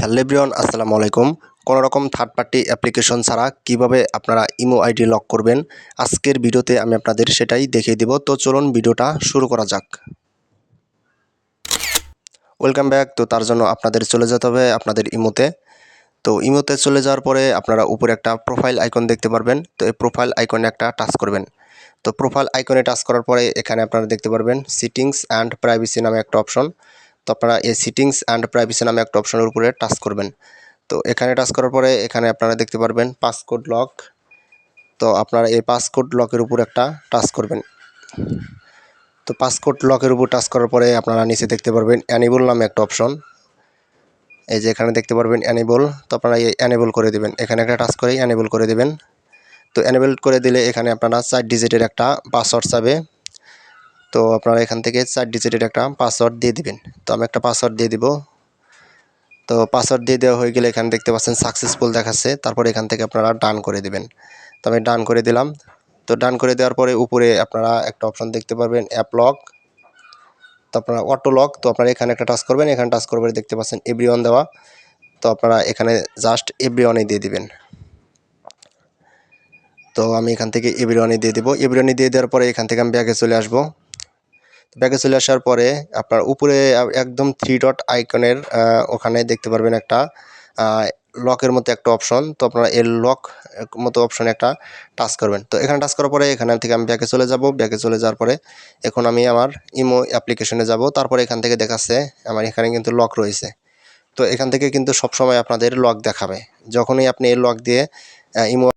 Hello everyone, আসসালামু আলাইকুম। কোনো রকম থার্ড পার্টি অ্যাপ্লিকেশন ছাড়া কীভাবে আপনারা ইমো আইডি লক করবেন? আজকের ভিডিওতে আমি আপনাদের সেটাই দেখিয়ে দিব। তো চলুন ভিডিওটা শুরু করা যাক। ওয়েলকাম ব্যাক তো তার জন্য আপনাদের চলে যেতে হবে আপনাদের ইমোতে। তো ইমোতে চলে যাওয়ার পরে আপনারা উপরে একটা প্রোফাইল আইকন দেখতে পারবেন। তো এই প্রোফাইল আইকনে একটা টাচ করবেন। তো প্রোফাইল আইকনে টাচ করার পরে এখানে আপনারা দেখতে পারবেন সিটিংস অ্যান্ড প্রাইভেসি নামে একটা অপশন তো আপনারা এই সিটিংস অ্যান্ড প্রাইভেসি নামে একটা অপশনের উপরে টাচ করবেন। তো এখানে টাচ করার পরে এখানে আপনারা দেখতে পারবেন পাসকোড লক তো আপনারা এই পাসকোড লকের উপর একটা টাচ করবেন। তো পাসকোড লকের উপর টাচ করার পরে আপনারা নিচে দেখতে পারবেন অ্যানিবল নামে একটা অপশন এই যে এখানে দেখতে পারবেন অ্যানিবল তো আপনারা এই অ্যানিবল করে দেবেন। এখানে একটা টাচ করেই অ্যানিবল করে দেবেন। তো অ্যানিবল করে দিলে এখানে আপনারা চার ডিজিটের একটা পাসওয়ার্ড চাবে। তো আপনারা এখান থেকে চার ডিজিটের একটা পাসওয়ার্ড দিয়ে দিবেন। তো আমি একটা পাসওয়ার্ড দিয়ে দিব। তো পাসওয়ার্ড দিয়ে দেওয়া হয়ে গেলে এখানে দেখতে পাচ্ছেন সাকসেসফুল দেখাচ্ছে। তারপরে এখান থেকে আপনারা ডান করে দিবেন। তো আমি ডান করে দিলাম। তো ডান করে দেওয়ার পরে উপরে আপনারা একটা অপশন দেখতে পারবেন অ্যাপ লক তো আপনারা অটো লক তো আপনারা এখানে একটা টাচ করবেন। এখানে টাচ করবেন দেখতে পাচ্ছেন এভরি দেওয়া। তো আপনারা এখানে জাস্ট এভরি দিয়ে দিবেন। তো আমি এখান থেকে এভরি দিয়ে দেবো। এভরি দিয়ে দেওয়ার পরে এখান থেকে আমি ব্যাগে চলে আসব। ব্যাগে চলে আসার পরে আপনার উপরে একদম থ্রি ডট আইকনের ওখানে দেখতে পারবেন একটা লকের মতো একটা অপশন তো আপনারা এর লক মতো অপশনে একটা টাচ করবেন। তো এখানে টাচ করার পরে এখানে থেকে আমি ব্যাকে চলে যাব। ব্যাকে চলে যাওয়ার পরে এখন আমি আমার ইমো অ্যাপ্লিকেশনে যাব। তারপরে এখান থেকে দেখাচ্ছে আমার এখানে কিন্তু লক রয়েছে। তো এখান থেকে কিন্তু সবসময় আপনাদের লক দেখাবে। যখনই আপনি এই লক দিয়ে ইমো